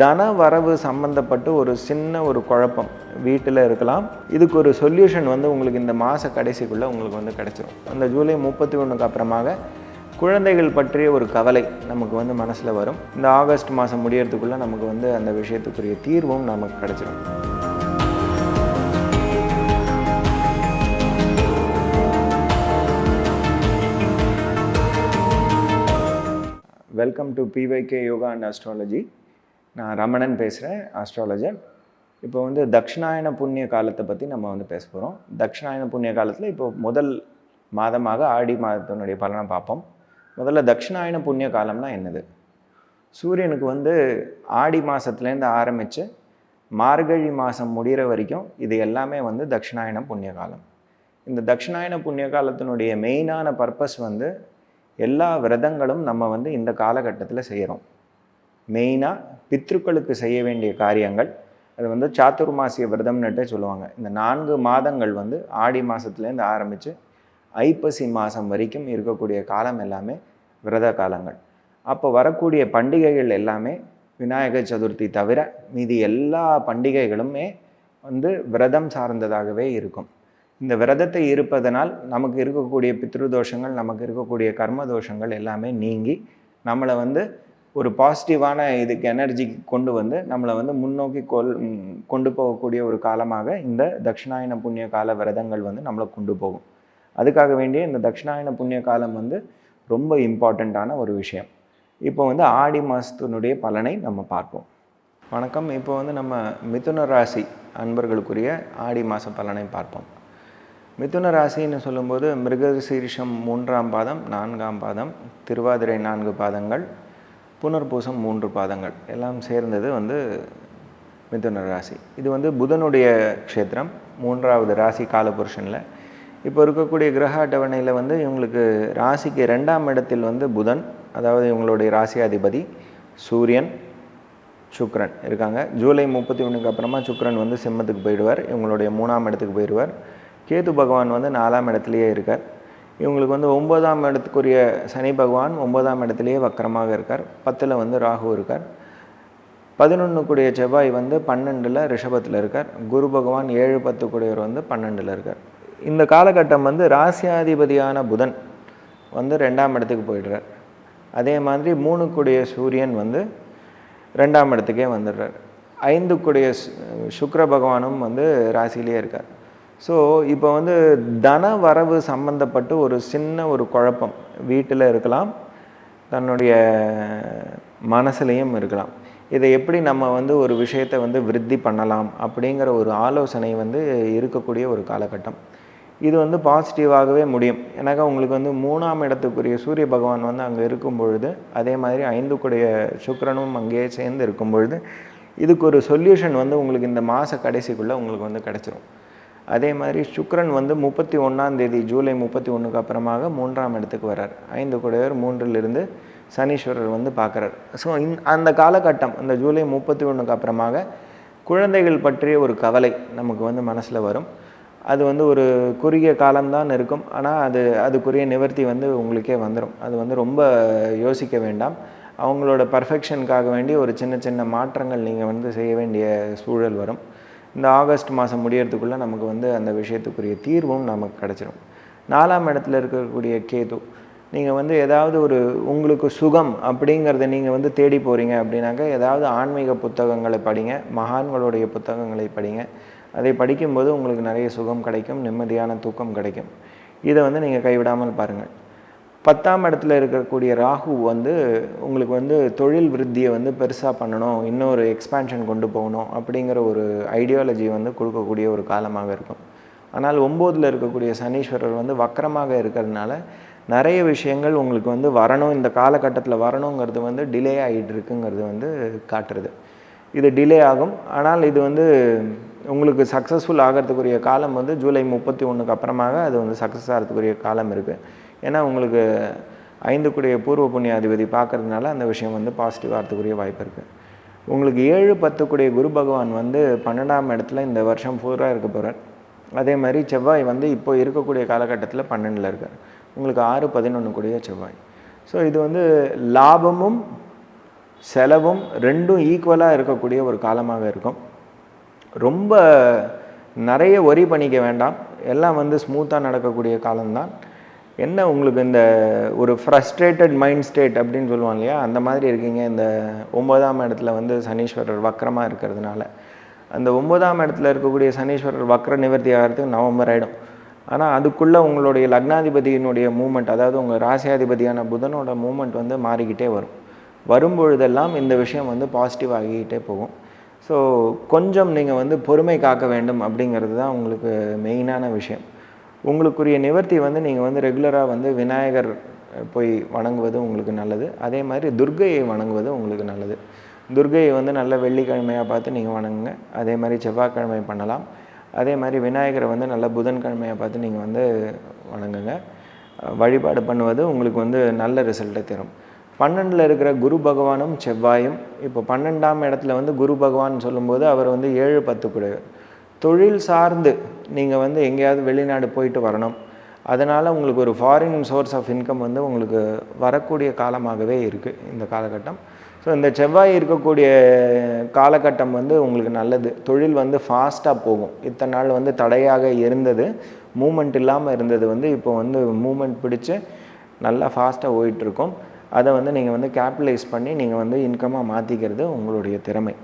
தன வரவு சம்மந்தப்பட்டு ஒரு சின்ன ஒரு குழப்பம் வீட்டில் இருக்கலாம். இதுக்கு ஒரு சொல்யூஷன் வந்து உங்களுக்கு இந்த மாத கடைசிக்குள்ளே உங்களுக்கு வந்து கிடச்சிரும். அந்த ஜூலை முப்பத்தி ஒன்றுக்கு அப்புறமாக குழந்தைகள் பற்றிய ஒரு கவலை நமக்கு வந்து மனசில் வரும். இந்த ஆகஸ்ட் மாதம் முடியறதுக்குள்ளே நமக்கு வந்து அந்த விஷயத்துக்குரிய தீர்வும் நமக்கு கிடச்சிரும். Welcome to PYK yoga and astrology நான் ரமணன் பேசுகிறேன் ஆஸ்ட்ராலஜர் இப்போ வந்து தக்ஷிணாயன புண்ணிய காலத்தை பற்றி நம்ம வந்து பேச போகிறோம் தக்ஷிணாயன புண்ணிய காலத்தில் இப்போ முதல் மாதமாக ஆடி மாதத்தினுடைய பலனை பார்ப்போம். முதல்ல தக்ஷிணாயன புண்ணிய காலம்னா என்னது? சூரியனுக்கு வந்து ஆடி மாதத்துலேருந்து ஆரம்பித்து மார்கழி மாதம் முடிகிற வரைக்கும் இது எல்லாமே வந்து தக்ஷிணாயன புண்ணிய காலம். இந்த தக்ஷிணாயன புண்ணிய காலத்தினுடைய மெயினான பர்பஸ் வந்து எல்லா விரதங்களும் நம்ம வந்து இந்த காலகட்டத்தில் செய்கிறோம் மெயினாக பித்ருக்களுக்கு செய்ய வேண்டிய காரியங்கள். அது வந்து சாத்துர்மாசிய விரதம்னுட்டே சொல்லுவாங்க. இந்த நான்கு மாதங்கள் வந்து ஆடி மாதத்துலேருந்து ஆரம்பித்து ஐப்பசி மாதம் வரைக்கும் இருக்கக்கூடிய காலம் எல்லாமே விரத காலங்கள். அப்போ வரக்கூடிய பண்டிகைகள் எல்லாமே விநாயகர் சதுர்த்தி தவிர மீதி எல்லா பண்டிகைகளுமே வந்து விரதம் சார்ந்ததாகவே இருக்கும். இந்த விரதத்தை இருப்பதனால் நமக்கு இருக்கக்கூடிய பித்ருதோஷங்கள் நமக்கு இருக்கக்கூடிய கர்ம தோஷங்கள் எல்லாமே நீங்கி நம்மளை வந்து ஒரு பாசிட்டிவான இதுக்கு எனர்ஜி கொண்டு வந்து நம்மளை வந்து முன்னோக்கி கொல் கொண்டு போகக்கூடிய ஒரு காலமாக இந்த தட்சிணாயன புண்ணிய கால விரதங்கள் வந்து நம்மளை கொண்டு போகும். அதுக்காக வேண்டிய இந்த தட்சிணாயன புண்ணிய காலம் வந்து ரொம்ப இம்பார்ட்டண்ட்டான ஒரு விஷயம். இப்போ வந்து ஆடி மாதத்தினுடைய பலனை நம்ம பார்ப்போம். வணக்கம். இப்போ வந்து நம்ம மிதுன ராசி அன்பர்களுக்குரிய ஆடி மாத பலனை பார்ப்போம். மிதுன ராசின்னு சொல்லும்போது மிருகசீரிஷம் மூன்றாம் பாதம் நான்காம் பாதம் திருவாதிரை நான்கு பாதங்கள் புனர்பூசம் மூன்று பாதங்கள் எல்லாம் சேர்ந்தது வந்து மிதுன ராசி. இது வந்து புதனுடைய க்ஷேத்திரம் மூன்றாவது ராசி காலபுருஷனில். இப்போ இருக்கக்கூடிய கிரக அட்டவணையில் வந்து இவங்களுக்கு ராசிக்கு ரெண்டாம் இடத்தில் வந்து புதன் அதாவது இவங்களுடைய ராசியாதிபதி சூரியன் சுக்ரன் இருக்காங்க. ஜூலை முப்பத்தி ஒன்றுக்கு அப்புறமா சுக்ரன் வந்து சிம்மத்துக்கு போயிடுவார் இவங்களுடைய மூணாம் இடத்துக்கு போயிடுவார். கேது பகவான் வந்து நாலாம் இடத்துலையே இருக்கார். இவங்களுக்கு வந்து ஒன்பதாம் இடத்துக்குரிய சனி பகவான் ஒன்பதாம் இடத்துலையே வக்கரமாக இருக்கார். பத்தில் வந்து ராகு இருக்கார். பதினொன்றுக்குடைய செவ்வாய் வந்து பன்னெண்டில் ரிஷபத்தில் இருக்கார். குரு பகவான் ஏழு பத்துக்குடையவர் வந்து பன்னெண்டில் இருக்கார். இந்த காலகட்டம் வந்து ராசியாதிபதியான புதன் வந்து ரெண்டாம் இடத்துக்கு போயிடுறார். அதே மாதிரி மூணுக்குடைய சூரியன் வந்து ரெண்டாம் இடத்துக்கே வந்துடுறார். ஐந்துக்குடைய சுக்கர பகவானும் வந்து ராசியிலே இருக்கார். ஸோ இப்போ வந்து தன வரவு சம்பந்தப்பட்டு ஒரு சின்ன ஒரு குழப்பம். வீட்டில் இருக்கலாம் தன்னுடைய மனசுலையும் இருக்கலாம். இதை எப்படி நம்ம வந்து ஒரு விஷயத்தை வந்து விருத்தி பண்ணலாம் அப்படிங்கிற ஒரு ஆலோசனை வந்து இருக்கக்கூடிய ஒரு காலகட்டம். இது வந்து பாசிட்டிவாகவே முடியும். ஏன்னாக்கா உங்களுக்கு வந்து மூணாம் இடத்துக்குரிய சூரிய பகவான் வந்து அங்கே இருக்கும் பொழுது அதே மாதிரி ஐந்துக்குடைய சுக்கரனும் அங்கேயே சேர்ந்து இருக்கும் பொழுது இதுக்கு ஒரு சொல்யூஷன் வந்து உங்களுக்கு இந்த மாத கடைசிக்குள்ளே உங்களுக்கு வந்து கிடச்சிரும். அதே மாதிரி சுக்ரன் வந்து முப்பத்தி ஒன்றாம் தேதி ஜூலை முப்பத்தி ஒன்றுக்கு அப்புறமாக மூன்றாம் இடத்துக்கு வர்றார். ஐந்து குடையவர் மூன்றிலிருந்து சனீஸ்வரர் வந்து பார்க்குறார். ஸோ இந் அந்த காலகட்டம் அந்த ஜூலை முப்பத்தி ஒன்றுக்கு அப்புறமாக குழந்தைகள் பற்றிய ஒரு கவலை நமக்கு வந்து மனசில் வரும். அது வந்து ஒரு குறுகிய காலம்தான் இருக்கும். ஆனால் அது அதுக்குரிய நிவர்த்தி வந்து உங்களுக்கே வந்துடும் அது வந்து ரொம்ப யோசிக்க வேண்டாம். அவங்களோட பர்ஃபெக்ஷனுக்காக வேண்டி ஒரு சின்ன சின்ன மாற்றங்கள் நீங்கள் வந்து செய்ய வேண்டிய சூழல் வரும். இந்த ஆகஸ்ட் மாதம் முடியறதுக்குள்ளே நமக்கு வந்து அந்த விஷயத்துக்குரிய தீர்வும் நமக்கு கிடச்சிரும். நாலாம் இடத்துல இருக்கக்கூடிய கேது நீங்கள் வந்து ஏதாவது ஒரு உங்களுக்கு சுகம் அப்படிங்கிறத நீங்கள் வந்து தேடி போகிறீங்க அப்படின்னாக்கா ஏதாவது ஆன்மீக புத்தகங்களை படிங்க மகான்களுடைய புத்தகங்களை படிங்க. அதை படிக்கும்போது உங்களுக்கு நிறைய சுகம் கிடைக்கும் நிம்மதியான தூக்கம் கிடைக்கும். இதை வந்து நீங்கள் கைவிடாமல் பாருங்கள். பத்தாம் இடத்துல இருக்கக்கூடிய ராகு வந்து உங்களுக்கு வந்து தொழில் விருத்தியை வந்து பெருசாக பண்ணணும் இன்னொரு எக்ஸ்பேன்ஷன் கொண்டு போகணும் அப்படிங்கிற ஒரு ஐடியாலஜி வந்து கொடுக்கக்கூடிய ஒரு காலமாக இருக்கும். ஆனால் ஒம்போதில் இருக்கக்கூடிய சனீஸ்வரர் வந்து வக்கரமாக இருக்கிறதுனால நிறைய விஷயங்கள் உங்களுக்கு வந்து வரணும் இந்த காலகட்டத்தில் வரணுங்கிறது வந்து டிலே ஆகிட்டு இருக்குங்கிறது வந்து காட்டுறது. இது டிலே ஆகும். ஆனால் இது வந்து உங்களுக்கு சக்ஸஸ்ஃபுல் ஆகிறதுக்குரிய காலம் வந்து ஜூலை முப்பத்தி ஒன்றுக்கு அப்புறமாக அது வந்து சக்ஸஸ் ஆகிறதுக்குரிய காலம் இருக்குது ஏன்னா உங்களுக்கு ஐந்து கூடிய பூர்வ புண்ணிய அதிபதி பார்க்கறதுனால அந்த விஷயம் வந்து பாசிட்டிவ் ஆகிறதுக்குரிய வாய்ப்பு இருக்குது உங்களுக்கு ஏழு பத்துக்குடைய குரு பகவான் வந்து பன்னெண்டாம் இடத்துல இந்த வருஷம் பூரா இருக்க போகிறார் அதே மாதிரி செவ்வாய் வந்து இப்போ இருக்கக்கூடிய காலகட்டத்தில் பன்னெண்டில் இருக்கார். உங்களுக்கு ஆறு பதினொன்று கூடிய செவ்வாய். ஸோ இது வந்து லாபமும் செலவும் ரெண்டும் ஈக்குவலாக இருக்கக்கூடிய ஒரு காலமாக இருக்கும். ரொம்ப நிறைய ஒரி பண்ணிக்க வேண்டாம். எல்லாம் வந்து ஸ்மூத்தாக நடக்கக்கூடிய காலம்தான். என்ன உங்களுக்கு இந்த ஒரு ஃப்ரஸ்ட்ரேட்டட் மைண்ட் ஸ்டேட் அப்படின்னு சொல்லுவாங்க இல்லையா? அந்த மாதிரி இருக்கீங்க. இந்த ஒன்பதாம் இடத்துல வந்து சனீஸ்வரர் வக்கரமாக இருக்கிறதுனால. அந்த ஒன்பதாம் இடத்துல இருக்கக்கூடிய சனீஸ்வரர் வக்கர நிவர்த்தி ஆகிறதுக்கு நவம்பர் ஆகிடும் ஆனால் அதுக்குள்ளே உங்களுடைய லக்னாதிபதியினுடைய மூமெண்ட் அதாவது உங்கள் ராசியாதிபதியான புதனோட மூமெண்ட் வந்து மாறிக்கிட்டே வரும். வரும்பொழுதெல்லாம் இந்த விஷயம் வந்து பாசிட்டிவ் ஆகிக்கிட்டே போகும். ஸோ கொஞ்சம் நீங்கள் வந்து பொறுமை காக்க வேண்டும் அப்படிங்கிறது தான் உங்களுக்கு மெயினான விஷயம். உங்களுக்குரிய நிவர்த்தி வந்து நீங்கள் வந்து ரெகுலராக வந்து விநாயகர் போய் வணங்குவது உங்களுக்கு நல்லது. அதே மாதிரி துர்க்கையை வணங்குவது உங்களுக்கு நல்லது. துர்கையை வந்து நல்ல வெள்ளிக்கிழமையாக பார்த்து நீங்கள் வணங்குங்க. அதே மாதிரி செவ்வாய்க்கிழமை பண்ணலாம். அதே மாதிரி விநாயகரை வந்து நல்ல புதன்கிழமையாக பார்த்து நீங்கள் வந்து வணங்குங்க. வழிபாடு பண்ணுவது உங்களுக்கு வந்து நல்ல ரிசல்ட்டை தரும். பன்னெண்டில் இருக்கிற குரு பகவானும் செவ்வாயும் இப்போ பன்னெண்டாம் இடத்துல வந்து குரு பகவான் சொல்லும்போது அவர் வந்து ஏழு பத்து கூட தொழில் சார்ந்து நீங்கள் வந்து எங்கேயாவது வெளிநாடு போயிட்டு வரணும். அதனால் உங்களுக்கு ஒரு ஃபாரின் சோர்ஸ் ஆஃப் இன்கம் வந்து உங்களுக்கு வரக்கூடிய காலமாகவே இருக்குது இந்த காலகட்டம். ஸோ இந்த செவ்வாய் இருக்கக்கூடிய காலகட்டம் வந்து உங்களுக்கு நல்லது. தொழில் வந்து ஃபாஸ்ட்டாக போகும். இத்தனை நாள் வந்து தடையாக இருந்தது. மூமெண்ட் இல்லாமல் இருந்தது வந்து இப்போ வந்து மூமெண்ட் பிடிச்சி நல்லா ஃபாஸ்ட்டாக போயிட்டுருக்கும் அதை வந்து நீங்கள் வந்து கேபிட்டலைஸ் பண்ணி நீங்கள் வந்து இன்கமாக மாற்றிக்கிறது உங்களுடைய திறமை.